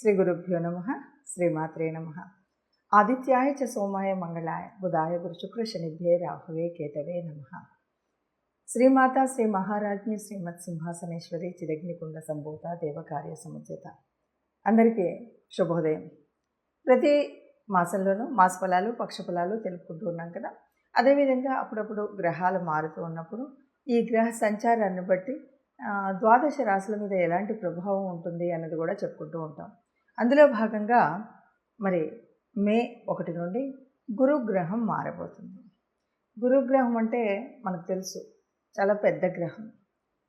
శ్రీ గురుభ్యో నమ శ్రీమాత్రే నమ ఆదిత్యాయ చ సోమాయ మంగళాయ బుధాయ గురు శుక్ర శనిభ్యే రాహువే కేతవే నమ శ్రీమాత శ్రీ మహారాజ్ఞి శ్రీమత్ సింహాసనేశ్వరి చిరగ్నికుండ సంభూత దేవకార్య సముచిత అందరికీ శుభోదయం. ప్రతి మాసంలోనూ మాస ఫలాలు పక్ష ఫలాలు తెలుపుకుంటూ ఉన్నాం కదా. అదేవిధంగా అప్పుడప్పుడు గ్రహాలు మారుతూ ఉన్నప్పుడు ఈ గ్రహ సంచారాన్ని బట్టి ద్వాదశ రాశుల మీద ఎలాంటి ప్రభావం ఉంటుంది అన్నది కూడా చెప్పుకుంటూ ఉంటాం. అందులో భాగంగా మరి మే ఒకటి నుండి గురుగ్రహం మారబోతుంది. గురుగ్రహం అంటే మనకు తెలుసు చాలా పెద్ద గ్రహం.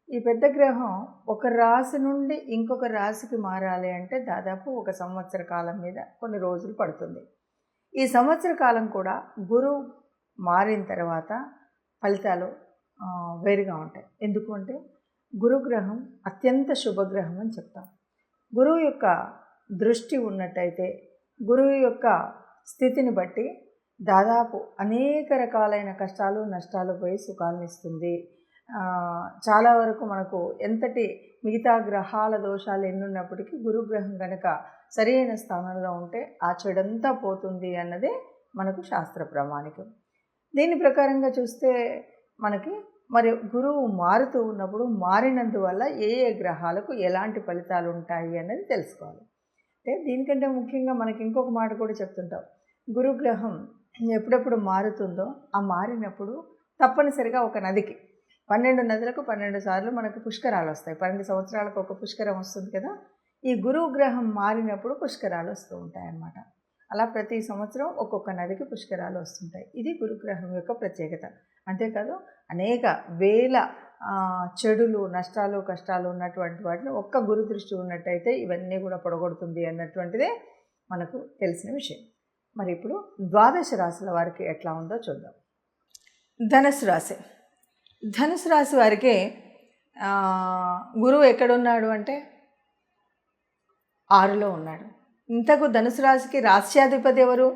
ఈ పెద్ద గ్రహం ఒక రాశి నుండి ఇంకొక రాశికి మారాలి అంటే దాదాపు ఒక సంవత్సర కాలం మీద కొన్ని రోజులు పడుతుంది. ఈ సంవత్సర కాలం కూడా గురువు మారిన తర్వాత ఫలితాలు వేరుగా ఉంటాయి. ఎందుకు అంటే గురుగ్రహం అత్యంత శుభగ్రహం అని చెప్తాం. గురువు యొక్క దృష్టి ఉన్నట్టయితే గురువు యొక్క స్థితిని బట్టి దాదాపు అనేక రకాలైన కష్టాలు నష్టాలు పోయి సుఖాలను ఇస్తుంది. చాలా వరకు మనకు ఎంతటి మిగతా గ్రహాల దోషాలు ఎన్నున్నప్పటికీ గురుగ్రహం కనుక సరైన స్థానంలో ఉంటే ఆ చెడంతా పోతుంది అన్నదే మనకు శాస్త్ర ప్రామాణికం. దీని ప్రకారంగా చూస్తే మనకి మరి గురువు మారుతూ ఉన్నప్పుడు మారినందువల్ల ఏ ఏ గ్రహాలకు ఎలాంటి ఫలితాలు ఉంటాయి అన్నది తెలుసుకోవాలి. అంటే దీనికంటే ముఖ్యంగా మనకి ఇంకొక మాట కూడా చెప్తుంటాం. గురుగ్రహం ఎప్పుడెప్పుడు మారుతుందో ఆ మారినప్పుడు తప్పనిసరిగా ఒక నదికి పన్నెండు నదులకు పన్నెండు సార్లు మనకు పుష్కరాలు వస్తాయి. పన్నెండు సంవత్సరాలకు ఒక పుష్కరం వస్తుంది కదా ఈ గురువు గ్రహం మారినప్పుడు పుష్కరాలు వస్తూ ఉంటాయి అన్నమాట అలా ప్రతి సంవత్సరం ఒక్కొక్క నదికి పుష్కరాలు వస్తుంటాయి. ఇది గురుగ్రహం యొక్క ప్రత్యేకత. అంతేకాదు అనేక వేల చెడులు నష్టాలు కష్టాలు ఉన్నటువంటి వాటిని ఒక్క గురు దృష్టి ఉన్నట్టయితే ఇవన్నీ కూడా పొడగొడుతుంది అన్నటువంటిదే మనకు తెలిసిన విషయం. మరి ఇప్పుడు ద్వాదశ రాశుల వారికి ఎట్లా ఉందో చూద్దాం. ధనుసు రాశి. ధనుసు రాశి వారికి గురువు ఎక్కడున్నాడు అంటే ఆరులో ఉన్నాడు. ఇంతకు ధనుసు రాశికి రాశ్యాధిపతి ఎవరు?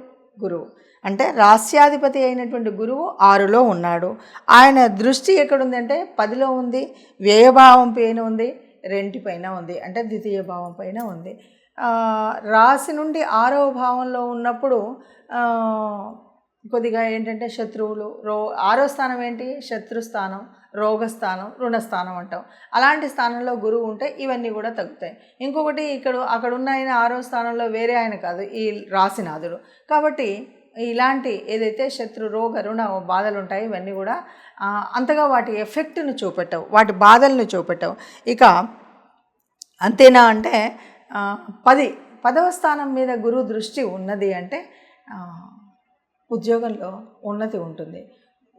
గురువు. అంటే రాస్యాధిపతి అయినటువంటి గురువు ఆరులో ఉన్నాడు. ఆయన దృష్టి ఎక్కడుంది అంటే పదిలో ఉంది వ్యయభావం పైన ఉంది రెంటి పైన ఉంది అంటే ద్వితీయ భావం పైన ఉంది. రాశి నుండి ఆరవ భావంలో ఉన్నప్పుడు కొద్దిగా ఏంటంటే శత్రువులు రో ఆరో స్థానం ఏంటి? శత్రుస్థానం రోగస్థానం రుణస్థానం అంటాం. అలాంటి స్థానంలో గురువు ఉంటే ఇవన్నీ కూడా తగ్గుతాయి. ఇంకొకటి ఇక్కడ అక్కడ ఉన్న ఆయన ఆరో స్థానంలో వేరే ఆయన కాదు ఈ రాశినాథుడు. కాబట్టి ఇలాంటి ఏదైతే శత్రు రోగ రుణ బాధలు ఉంటాయో ఇవన్నీ కూడా అంతగా వాటి ఎఫెక్ట్ను చూపెట్టవు. వాటి బాధలను చూపెట్టవు. ఇక అంతేనా అంటే పది పదవ స్థానం మీద గురువు దృష్టి ఉన్నది అంటే ఉద్యోగంలో ఉన్నతి ఉంటుంది.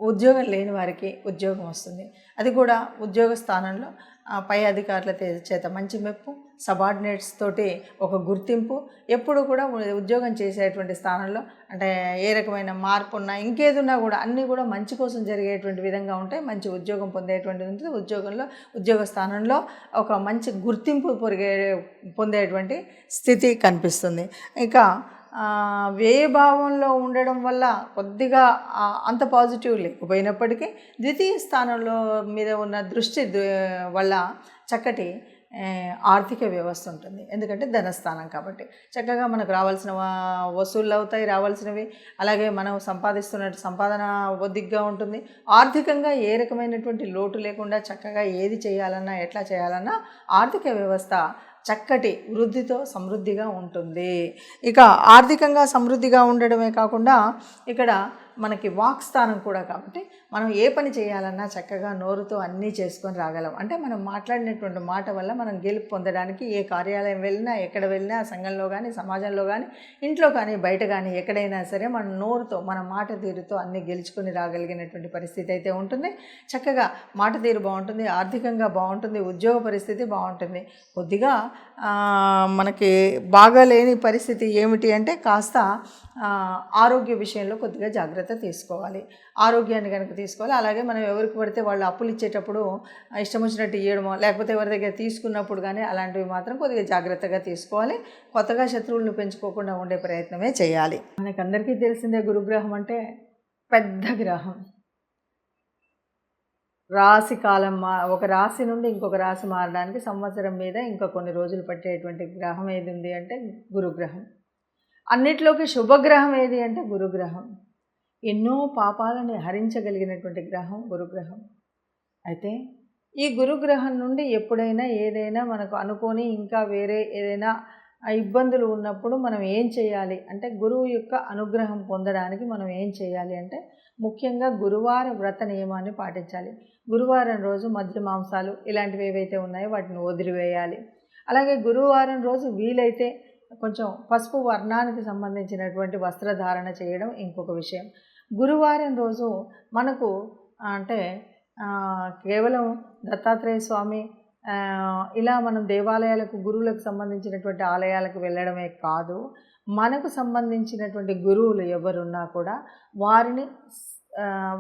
ఉద్యోగం లేని వారికి ఉద్యోగం వస్తుంది. అది కూడా ఉద్యోగ స్థానంలో ఆ, పై అధికారుల చేత మంచి మెప్పు సబార్డినేట్స్ తోటి ఒక గుర్తింపు ఎప్పుడు కూడా ఉద్యోగం చేసేటువంటి స్థానంలో అంటే ఏ రకమైన మార్పు ఉన్నా ఇంకేదున్నా కూడా అన్నీ కూడా మంచి కోసం జరిగేటువంటి విధంగా ఉంటాయి మంచి ఉద్యోగం పొందేటువంటిది ఉంటుంది. ఉద్యోగంలో ఉద్యోగ స్థానంలో ఒక మంచి గుర్తింపు పొరిగే పొందేటువంటి స్థితి కనిపిస్తుంది. ఇక వ్యయభావంలో ఉండడం వల్ల కొద్దిగా అంత పాజిటివ్ లేకపోయినప్పటికీ ద్వితీయ స్థానంలో మీద ఉన్న దృష్టి వల్ల చక్కటి ఆర్థిక వ్యవస్థ ఉంటుంది. ఎందుకంటే ధనస్థానం కాబట్టి. చక్కగా మనకు రావాల్సిన వసూళ్ళు అవుతాయి రావాల్సినవి. అలాగే మనం సంపాదిస్తున్న సంపాదన ఒద్దిగ్గా ఉంటుంది. ఆర్థికంగా ఏ రకమైనటువంటి లోటు లేకుండా చక్కగా ఏది చేయాలన్నా ఎట్లా చేయాలన్నా ఆర్థిక వ్యవస్థ చక్కటి వృద్ధితో సమృద్ధిగా ఉంటుంది. ఇక ఆర్థికంగా సమృద్ధిగా ఉండడమే కాకుండా ఇక్కడ మనకి వాక్ స్థానం కూడా కాబట్టి మనం ఏ పని చేయాలన్నా చక్కగా నోరుతో అన్నీ చేసుకొని రాగలం. అంటే మనం మాట్లాడినటువంటి మాట వల్ల మనం గెలుపు పొందడానికి ఏ కార్యాలయం వెళ్ళినా ఎక్కడ వెళ్ళినా సంఘంలో కానీ సమాజంలో కానీ ఇంట్లో కానీ బయట కానీ ఎక్కడైనా సరే మన నోరుతో మన మాట తీరుతో అన్నీ గెలుచుకొని రాగలిగినటువంటి పరిస్థితి అయితే ఉంటుంది. చక్కగా మాట తీరు బాగుంటుంది ఆర్థికంగా బాగుంటుంది ఉద్యోగ పరిస్థితి బాగుంటుంది. కొద్దిగా మనకి బాగాలేని పరిస్థితి ఏమిటి అంటే కాస్త ఆరోగ్య విషయంలో కొద్దిగా జాగ్రత్త తీసుకోవాలి. ఆరోగ్యాన్ని కనుక తీసుకోవాలి. అలాగే మనం ఎవరికి పడితే వాళ్ళు అప్పులు ఇచ్చేటప్పుడు ఇష్టం వచ్చినట్టు ఇవ్వడమో లేకపోతే ఎవరి దగ్గర తీసుకున్నప్పుడు కానీ అలాంటివి మాత్రం కొద్దిగా జాగ్రత్తగా తీసుకోవాలి. కొత్తగా శత్రువులను పెంచుకోకుండా ఉండే ప్రయత్నమే చేయాలి. మనకందరికీ తెలిసిందే గురుగ్రహం అంటే పెద్ద గ్రహం. రాశి కాలం మా ఒక రాశి నుండి ఇంకొక రాశి మారడానికి సంవత్సరం మీద ఇంకా కొన్ని రోజులు పట్టేటువంటి గ్రహం ఏది ఉంది అంటే గురుగ్రహం. అన్నిట్లోకి శుభగ్రహం ఏది అంటే గురుగ్రహం. ఎన్నో పాపాలను హరించగలిగినటువంటి గ్రహం గురుగ్రహం. అయితే ఈ గురుగ్రహం నుండి ఎప్పుడైనా ఏదైనా మనకు అనుకొని ఇంకా వేరే ఏదైనా ఇబ్బందులు ఉన్నప్పుడు మనం ఏం చేయాలి? అంటే గురువు యొక్క అనుగ్రహం పొందడానికి మనం ఏం చేయాలి? అంటే ముఖ్యంగా గురువార వ్రత నియమాన్ని పాటించాలి. గురువారం రోజు మధ్య మాంసాలు ఇలాంటివి ఏవైతే ఉన్నాయో వాటిని వదిలివేయాలి. అలాగే గురువారం రోజు వీలైతే కొంచెం పసుపు వర్ణానికి సంబంధించినటువంటి వస్త్రధారణ చేయడం ఇంకొక విషయం. గురువారం రోజు మనకు అంటే కేవలం దత్తాత్రేయ స్వామి ఇలా మనం దేవాలయాలకు గురువులకు సంబంధించినటువంటి ఆలయాలకు వెళ్ళడమే కాదు మనకు సంబంధించినటువంటి గురువులు ఎవరున్నా కూడా వారిని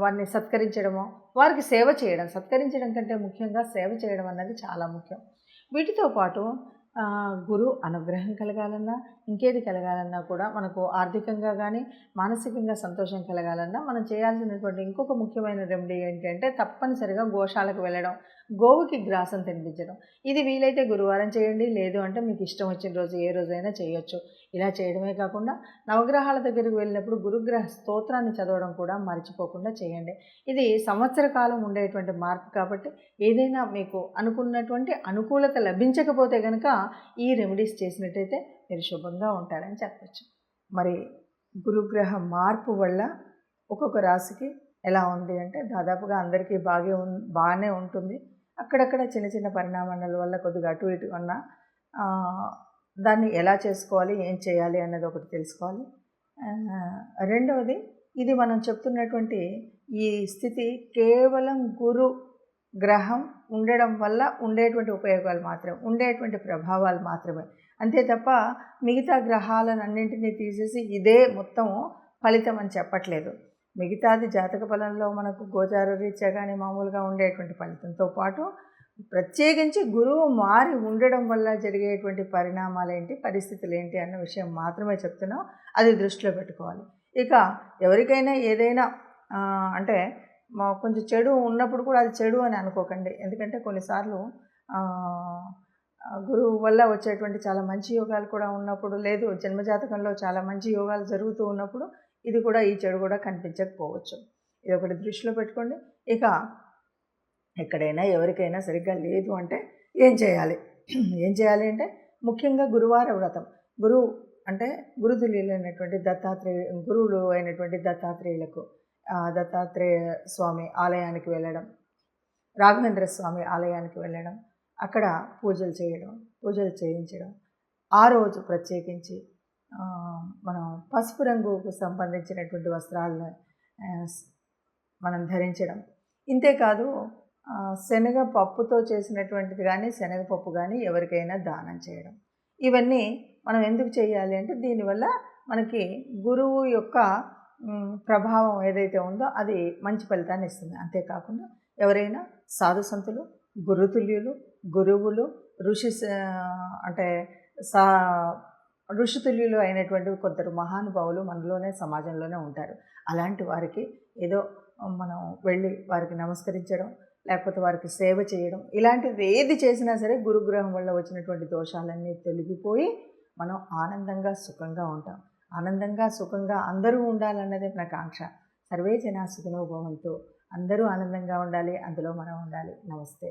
వారిని సత్కరించడము వారికి సేవ చేయడం సత్కరించడం కంటే ముఖ్యంగా సేవ చేయడం అన్నది చాలా ముఖ్యం. వీటితో పాటు గురు అనుగ్రహం కలగాలన్నా ఇంకేది కలగాలన్నా కూడా మనకు ఆర్థికంగా కానీ మానసికంగా సంతోషం కలగాలన్నా మనం చేయాల్సినటువంటి ఇంకొక ముఖ్యమైన రెమెడీ ఏంటంటే తప్పనిసరిగా గోశాలకు వెళ్ళడం గోవుకి గ్రాసం తినిపించడం. ఇది వీలైతే గురువారం చేయండి లేదు అంటే మీకు ఇష్టం వచ్చిన రోజు ఏ రోజైనా చేయొచ్చు. ఇలా చేయడమే కాకుండా నవగ్రహాల దగ్గరికి వెళ్ళినప్పుడు గురుగ్రహ స్తోత్రాన్ని చదవడం కూడా మర్చిపోకుండా చేయండి. ఇది సంవత్సర కాలం ఉండేటువంటి మార్పు కాబట్టి ఏదైనా మీకు అనుకున్నటువంటి అనుకూలత లభించకపోతే కనుక ఈ రెమెడీస్ చేసినట్టయితే మీరు శుభంగా ఉంటారని చెప్పచ్చు. మరి గురుగ్రహ మార్పు వల్ల ఒక్కొక్క రాశికి ఎలా ఉంది అంటే దాదాపుగా అందరికీ బాగా బాగానే ఉంటుంది. అక్కడక్కడ చిన్న చిన్న పరిణామాల వల్ల కొద్దిగా అటు ఇటు ఉన్న దాన్ని ఎలా చేసుకోవాలి ఏం చేయాలి అన్నది ఒకటి తెలుసుకోవాలి. రెండవది ఇది మనం చెప్తున్నటువంటి ఈ స్థితి కేవలం గురు గ్రహం ఉండడం వల్ల ఉండేటువంటి ఉపయోగాలు మాత్రమే ఉండేటువంటి ప్రభావాలు మాత్రమే. అంతే తప్ప మిగతా గ్రహాలను అన్నింటినీ తీసేసి ఇదే మొత్తం ఫలితం అని చెప్పట్లేదు. మిగతాది జాతక ఫలంలో మనకు గోచార రీత్యా కానీ మామూలుగా ఉండేటువంటి ఫలితంతో పాటు ప్రత్యేకించి గురువు మారి ఉండడం వల్ల జరిగేటువంటి పరిణామాలు ఏంటి పరిస్థితులు ఏంటి అన్న విషయం మాత్రమే చెప్తున్నాం. అది దృష్టిలో పెట్టుకోవాలి. ఇక ఎవరికైనా ఏదైనా అంటే కొంచెం చెడు ఉన్నప్పుడు కూడా అది చెడు అని అనుకోకండి. ఎందుకంటే కొన్నిసార్లు గురువు వల్ల వచ్చేటువంటి చాలా మంచి యోగాలు కూడా ఉన్నప్పుడు లేదు జన్మజాతకంలో చాలా మంచి యోగాలు జరుగుతూ ఉన్నప్పుడు ఇది కూడా ఈ చెడు కూడా కనిపించకపోవచ్చు. ఇది ఒకటి దృష్టిలో పెట్టుకోండి. ఇక ఎక్కడైనా ఎవరికైనా సరిగ్గా లేదు అంటే ఏం చేయాలి? ఏం చేయాలి అంటే ముఖ్యంగా గురువార వ్రతం. గురువు అంటే గురుతులీలు అయినటువంటి దత్తాత్రేయ గురువులు అయినటువంటి దత్తాత్రేయులకు దత్తాత్రేయ స్వామి ఆలయానికి వెళ్ళడం రాఘవేంద్ర స్వామి ఆలయానికి వెళ్ళడం అక్కడ పూజలు చేయడం పూజలు చేయించడం. ఆ రోజు ప్రత్యేకించి మనం పసుపు రంగుకు సంబంధించినటువంటి వస్త్రాలను మనం ధరించడం. ఇంతేకాదు శనగ పప్పుతో చేసినటువంటిది కానీ శనగపప్పు కానీ ఎవరికైనా దానం చేయడం. ఇవన్నీ మనం ఎందుకు చేయాలి అంటే దీనివల్ల మనకి గురువు యొక్క ప్రభావం ఏదైతే ఉందో అది మంచి ఫలితాన్ని ఇస్తుంది. అంతేకాకుండా ఎవరైనా సాధు సంతులు గురుతుల్యులు గురువులు ఋషి అంటే సా ఋషితుల్యులు అయినటువంటి కొందరు మహానుభావులు మనలోనే సమాజంలోనే ఉంటారు. అలాంటి వారికి ఏదో మనం వెళ్ళి వారికి నమస్కరించడం లేకపోతే వారికి సేవ చేయడం ఇలాంటిది ఏది చేసినా సరే గురుగ్రహం వల్ల వచ్చినటువంటి దోషాలన్నీ తొలగిపోయి మనం ఆనందంగా సుఖంగా ఉంటాం. ఆనందంగా సుఖంగా అందరూ ఉండాలన్నదే మన కాంక్ష సర్వే జనా సుఖనోభవంతో అందరూ ఆనందంగా ఉండాలి అందులో మనం ఉండాలి. నమస్తే.